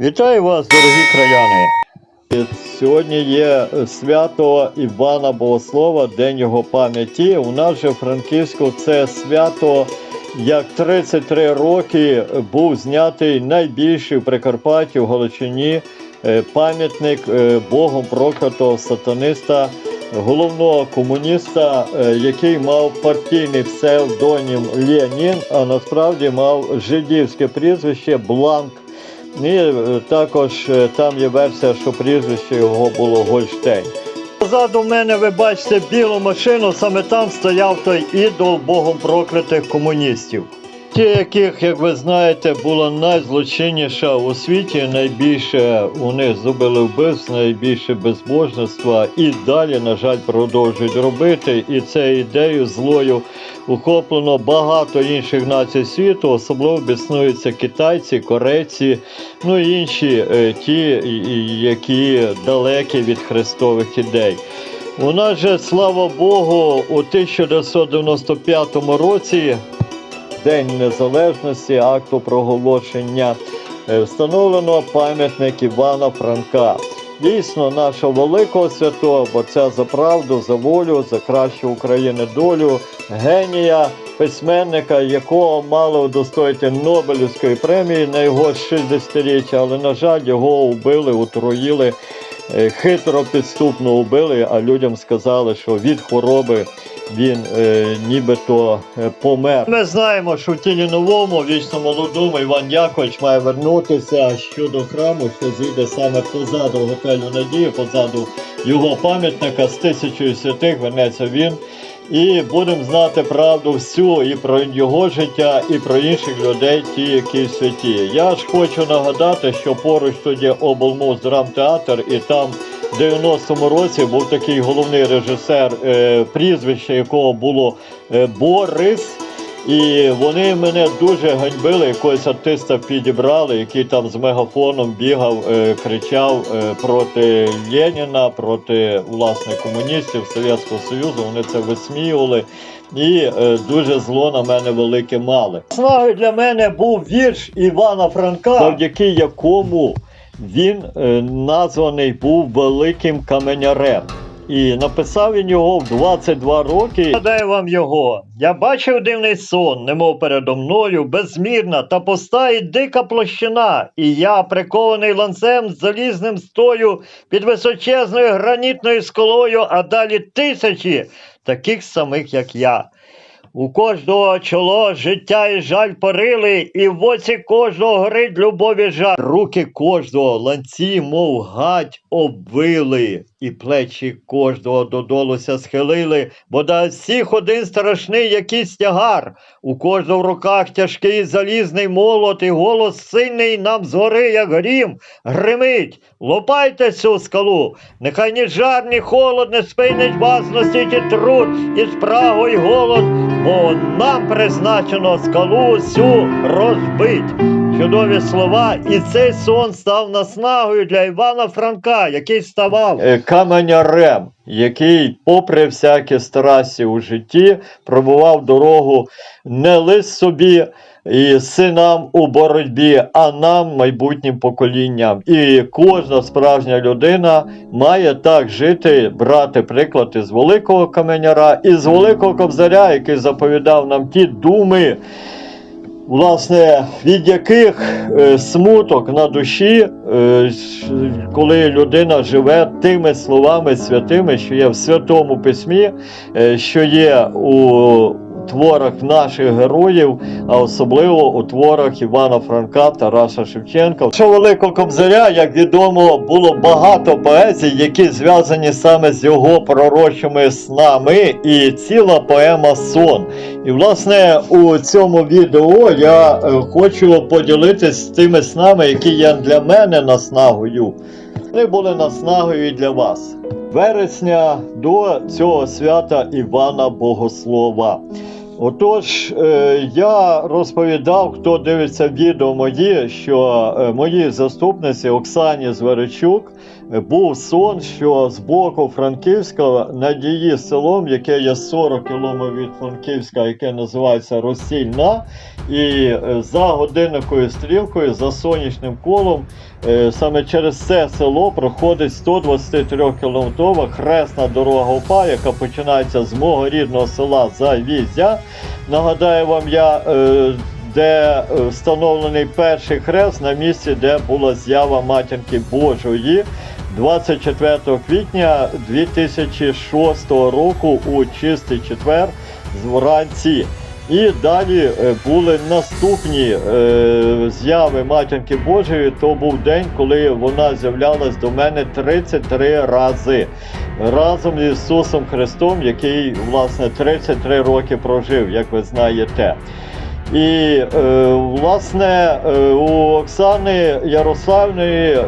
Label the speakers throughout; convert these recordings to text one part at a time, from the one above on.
Speaker 1: Вітаю вас, дорогі краяни! Сьогодні є свято Івана Богослова, День його пам'яті. У нас же в Франківську це свято, як 33 роки був знятий найбільший в Прикарпатті в Галичині е, пам'ятник е, Богом проклятого сатаниста, головного комуніста, е, який мав партійний псевдонім Ленін, а насправді мав жидівське прізвище Бланк. І е, також е, там є версія, що прізвище його було Гольштейн. Позаду мене ви бачите білу машину, саме там стояв той ідол богом проклятих комуністів. Ті, яких, як ви знаєте, була найзлочинніша у світі, найбільше у них зробили вбивств, найбільше безбожництва і далі, на жаль, продовжують робити. І цією ідеєю злою охоплено багато інших націй світу, особливо біснуються китайці, корейці, ну і інші е, ті, які далекі від христових ідей. У нас же, слава Богу, у 1995 році День Незалежності, акту проголошення, е, встановлено пам'ятник Івана Франка. Дійсно, нашого великого святого борця за правду, за волю, за кращу України долю, генія, письменника, якого мали удостоїти Нобелівської премії на його 60-річчя, але, на жаль, його вбили, отруїли, е, хитро підступно вбили, а людям сказали, що від хвороби він е, нібито е, помер. Ми знаємо, що в тілі новому, вічно молодому Іван Якович має вернутися щодо храму, що зійде саме позаду готелю Надії, позаду його пам'ятника з тисячою святих вернеться він. І будемо знати правду всю і про його життя, і про інших людей, ті, які святі. Я ж хочу нагадати, що поруч тут є облмуз драмтеатр, і там в 90-му році був такий головний режисер, е, прізвище якого було е, Борис. І вони мене дуже ганьбили, якогось артиста підібрали, який там з мегафоном бігав, е, кричав проти Леніна, проти власне комуністів Совєтського Союзу. Вони це висміювали і дуже зло на мене велике мали. Снагою для мене був вірш Івана Франка, завдяки якому він е, названий був великим каменярем. І написав він його в 22 роки. Гадаю вам його. Я бачив дивний сон, немов передо мною, безмірна та пуста і дика площина, і я, прикований ланцем з залізним стою під височезною гранітною скалою, а далі тисячі таких самих, як я. У кожного чоло життя і жаль порили, і в оці кожного горить любові жаль. Руки кожного ланці, мов гать, обвили, і плечі кожного додолуся схилили, бо да всіх один страшний якийсь тягар. У кожного в руках тяжкий залізний молот, і голос сильний нам згори, як грім, гримить. Лопайте цю скалу, нехай ні жар, ні холод не спинить вас носити труд і спрагу, і голод, бо нам призначено скалу цю розбить. Чудові слова, і цей сон став наснагою для Івана Франка, який ставав каменярем, який, попри всякі страсті у житті, пробував дорогу не лише собі і синам у боротьбі, а нам, майбутнім поколінням. І кожна справжня людина має так жити, брати приклад із великого каменяра, із великого кобзаря, який заповідав нам ті думи. Власне, від яких е, смуток на душі, е, коли людина живе тими словами святими, що є в Святому Письмі, е, що є у творах наших героїв, а особливо у творах Івана Франка, Тараса Шевченка. Що великого кобзаря, як відомо, було багато поезій, які зв'язані саме з його пророчими снами, і ціла поема Сон. І власне у цьому відео я е, хочу поділитися з тими снами, які є для мене наснагою. Вони були наснагою і для вас. Вересня до цього свята Івана Богослова. Отож, е, я розповідав, хто дивиться відео мої, що мої моїй заступниці Оксані Зверичук е, був сон, що з боку Франківська над її селом, яке є 40 кілометрів від Франківська, яке називається Росільна, і е, за годинникою стрілкою, за сонячним колом, е, саме через це село проходить 123 кілометрова хресна дорога ОПА, яка починається з мого рідного села Завізя. Нагадаю вам я, е, де встановлений перший хрест на місці, де була з'ява матінки Божої. 24 квітня 2006 року у чистий четвер вранці. І далі е, були наступні е, зяви матінки Божої. То був день, коли вона з'являлась до мене 33 рази разом з Ісусом Христом, який власне 33 роки прожив, як ви знаєте. І е, власне е, у Оксани Ярославної, е,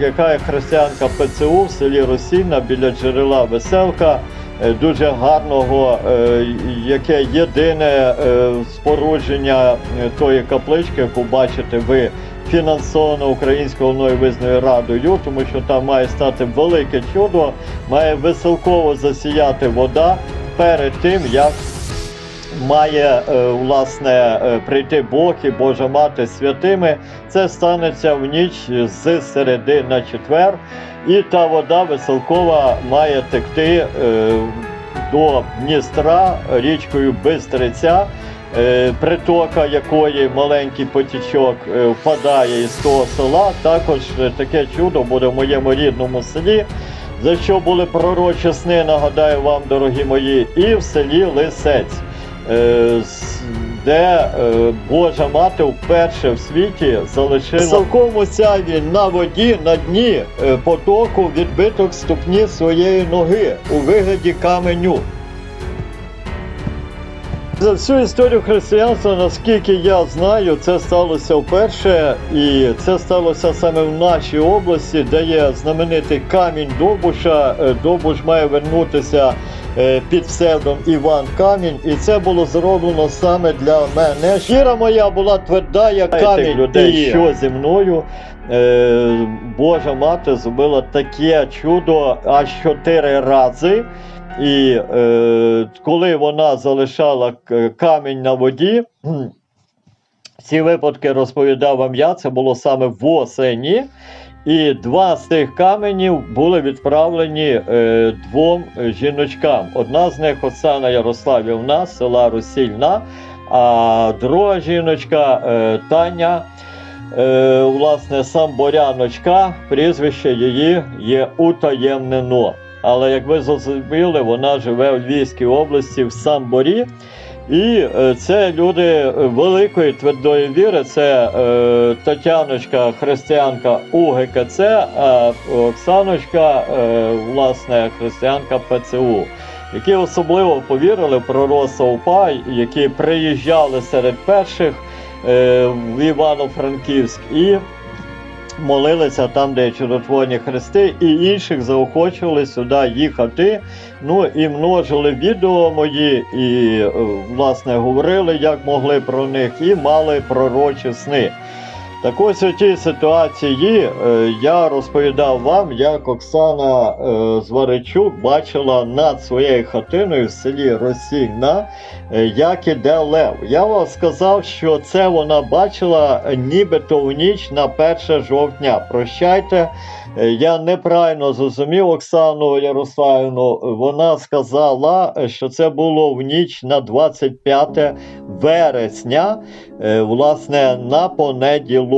Speaker 1: яка є християнка ПЦУ в селі Російна біля джерела Веселка, дуже гарного, яке єдине спорудження тої каплички, яку бачите ви. Фінансовано Українською визнаною радою, тому що там має стати велике чудо, має веселково засіяти вода перед тим, як має е, власне е, прийти Бог і Божа Мати святими. Це станеться в ніч з середи на четвер, і та вода веселкова має текти е, до Дністра річкою Бистриця. Притока якої маленький потічок впадає із того села. Також таке чудо буде в моєму рідному селі, за що були пророчі сни, нагадаю вам, дорогі мої, і в селі Лисець де е, Божа мати вперше в світі залишила в цілкому сяйві на воді на дні е, потоку відбиток ступні своєї ноги у вигляді каменю. За всю історію християнства, наскільки я знаю, це сталося вперше, і це сталося саме в нашій області, де є знаменитий камінь Добуша. Е, Добуш має вернутися е, під псевдом Іван Камінь, і це було зроблено саме для мене. Шкіра моя була тверда, як камінь людей, що зі мною. Е, Божа мати зробила таке чудо аж чотири рази. І е, коли вона залишала камінь на воді, ці випадки розповідав вам я, це було саме восені. І два з тих каменів були відправлені е, двом е, жіночкам. Одна з них Оксана Ярославівна села Росільна, а друга жіночка е, Таня, е, власне, самборяночка, прізвище її є утаємнено. Але як ви зрозуміли, вона живе в Львівській області в Самборі. І е, це люди великої твердої віри. Це е, Тетяночка, християнка УГКЦ, а Оксаночка, е, власне, християнка ПЦУ, які особливо повірили в пророцтво УПА, які приїжджали серед перших е, в Івано-Франківськ і молилися там, де чудотворні хрести, і інших заохочували сюди їхати. Ну і множили відео мої, і е, власне говорили, як могли про них, і мали пророчі сни. Так ось у тій ситуації е, я розповідав вам, як Оксана е, Зваричук бачила над своєю хатиною в селі Росільна, е, як іде лев. Я вам сказав, що це вона бачила нібито в ніч на 1 жовтня. Прощайте, я неправильно зрозумів Оксану Ярославівну. Вона сказала, що це було в ніч на 25 вересня, власне, на понеділок.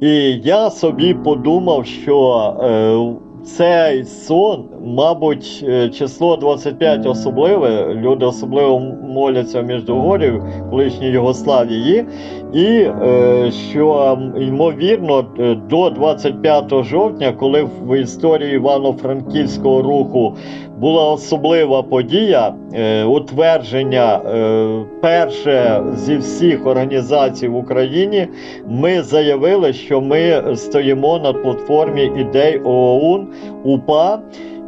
Speaker 1: І я собі подумав, що е, цей сон, мабуть, е, число 25 особливе. Люди особливо моляться в Міждугорі, колишній Югославії, і е, що ймовірно е, до 25 жовтня, коли в історії Івано-Франківського руху була особлива подія утвердження перше зі всіх організацій в Україні. Ми заявили, що ми стоїмо на платформі ідей ООН УПА.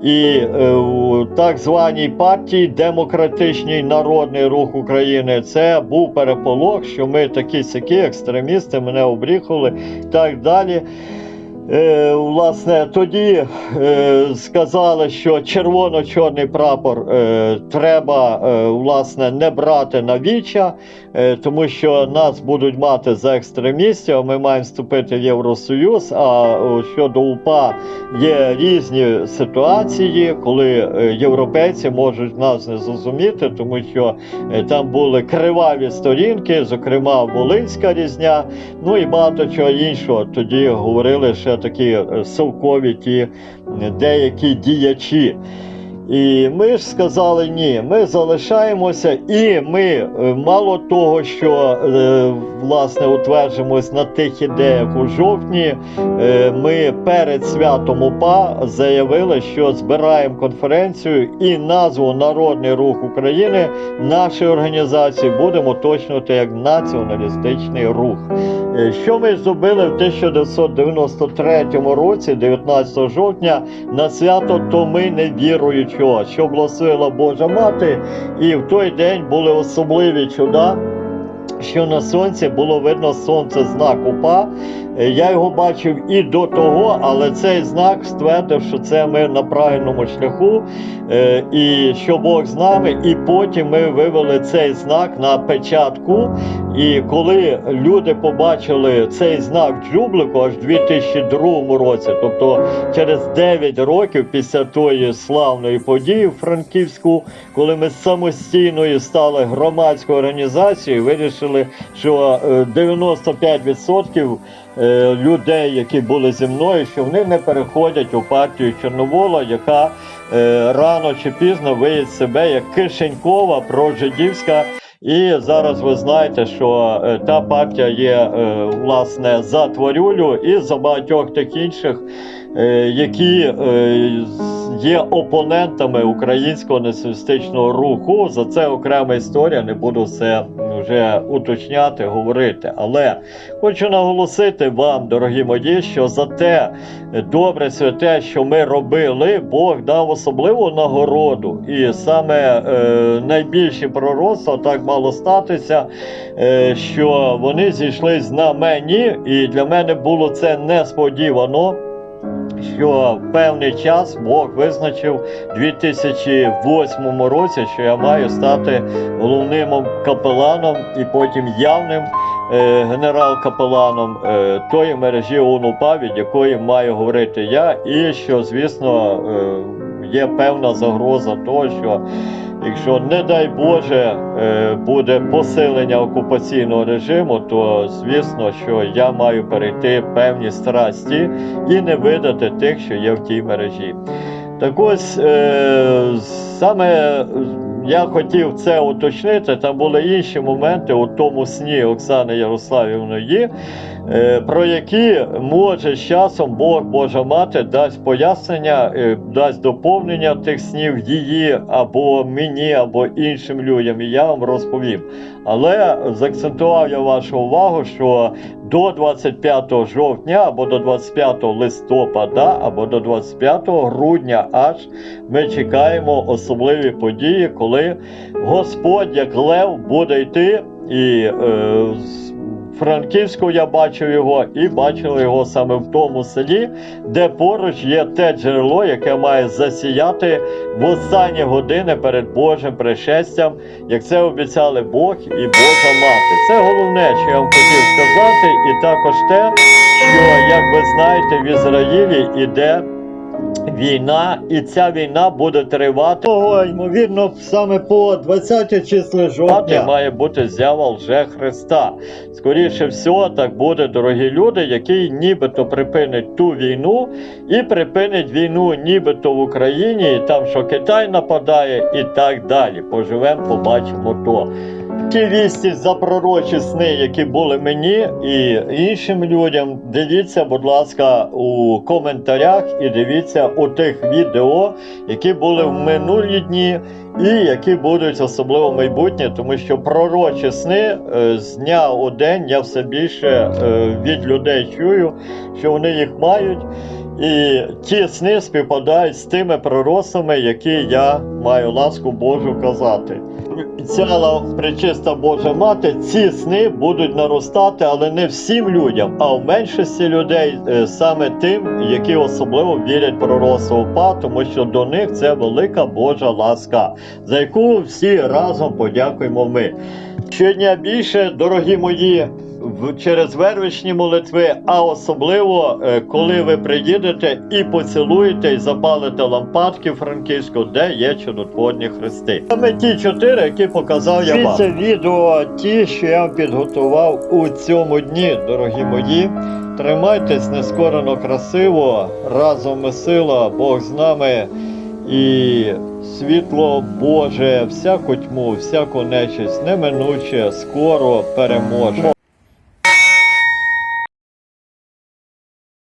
Speaker 1: І е, у так званій партії Демократичний народний рух України це був переполох, що ми такі сякі екстремісти, мене обріхали і так далі. Е, власне, тоді е, сказали, що червоно-чорний прапор е, треба власне не брати на віча, е, тому що нас будуть мати за екстремістів. а Ми маємо вступити в Євросоюз. А щодо УПА є різні ситуації, коли європейці можуть нас не зрозуміти, тому що там були криваві сторінки, зокрема Волинська різня. Ну і багато чого іншого. Тоді говорили ще такі е, совкові ті е, деякі діячі. І ми ж сказали ні, ми залишаємося, і ми е, мало того, що е, власне утверджуємось на тих ідеях у жовтні. е, Ми перед святом УПА заявили, що збираємо конференцію і назву Народний рух України нашої організації будемо уточнювати як націоналістичний рух. Що ми зробили в 1993 році, 19 жовтня, на свято то ми не віруючого, що благословила Божа Мати, і в той день були особливі чуда. Що на сонці було видно сонце знак УПА. Е, Я його бачив і до того, але цей знак ствердив, що це ми на правильному шляху, е, і що Бог з нами. І потім ми вивели цей знак на печатку. І коли люди побачили цей знак Джублику аж в 2002 році, тобто через 9 років після тої славної події в Франківську, коли ми самостійною стали громадською організацією, вирішили, що е, 95% е, людей, які були зі мною, що вони не переходять у партію Чорновола, яка е, рано чи пізно виявить себе як кишенькова прожидівська. І зараз ви знаєте, що е, та партія є е, власне за Творюлю і за багатьох тих інших, які е, є опонентами українського націоналістичного руху. За це окрема історія, не буду все вже уточняти, говорити. Але хочу наголосити вам, дорогі мої, що за те добре святе, що ми робили, Бог дав особливу нагороду. І саме е, найбільші пророцтва так мало статися, е, що вони зійшлись на мені, і для мене було це несподівано. Що певний час Бог визначив у 2008 році, що я маю стати головним капеланом і потім явним е, генерал-капеланом е, тої мережі ОНУПА, від якої маю говорити я, і що, звісно, е, є певна загроза того, що якщо, не дай Боже, е, буде посилення окупаційного режиму, то звісно, що я маю перейти певні страсті і не видати тих, що є в тій мережі. Так ось е, саме я хотів це уточнити. Там були інші моменти у тому сні Оксани Ярославівної, про які може з часом Бог Божа Мати дасть пояснення, е, дасть доповнення тих снів її або мені, або іншим людям, і я вам розповім. Але заакцентував я вашу увагу, що до 25 жовтня або до 25 листопада, або до 25 грудня аж ми чекаємо особливі події, коли Господь, як лев, буде йти і е, Франківську я бачив його і бачили його саме в тому селі, де поруч є те джерело, яке має засіяти в останні години перед Божим пришестям, як це обіцяли Бог і Божа мати. Це головне, що я вам хотів сказати, і також те, що, як ви знаєте, в Ізраїлі іде війна, і ця війна буде тривати. Того, ймовірно, саме по 20 число жовтня має бути з'ява лже Христа. Скоріше всього, так буде, дорогі люди, який нібито припинить ту війну і припинить війну нібито в Україні, і там, що Китай нападає, і так далі. Поживемо, побачимо то. Ті вісті за пророчі сни, які були мені і іншим людям, дивіться, будь ласка, у коментарях і дивіться у тих відео, які були в минулі дні, і які будуть особливо в майбутнє, тому що пророчі сни е, з дня у день я все більше е, від людей чую, що вони їх мають. І ті сни співпадають з тими пророцтвами, які я маю ласку Божу казати. Обіцяла пречиста Божа мати, ці сни будуть наростати, але не всім людям, а в меншості людей е, саме тим, які особливо вірять пророцтво УПА, тому що до них це велика Божа ласка, за яку всі разом подякуємо ми. Щодня більше, дорогі мої, через вервичні молитви, а особливо е, коли ви приїдете і поцілуєте і запалите лампадки Франківську, де є чудотворні хрести. Саме ті чотири, які показав я вам. Це відео, ті, що я підготував у цьому дні, дорогі мої. Тримайтесь нескорено красиво, разом сила, Бог з нами. І світло Боже, всяку тьму, всяку нечисть неминуче, скоро переможе.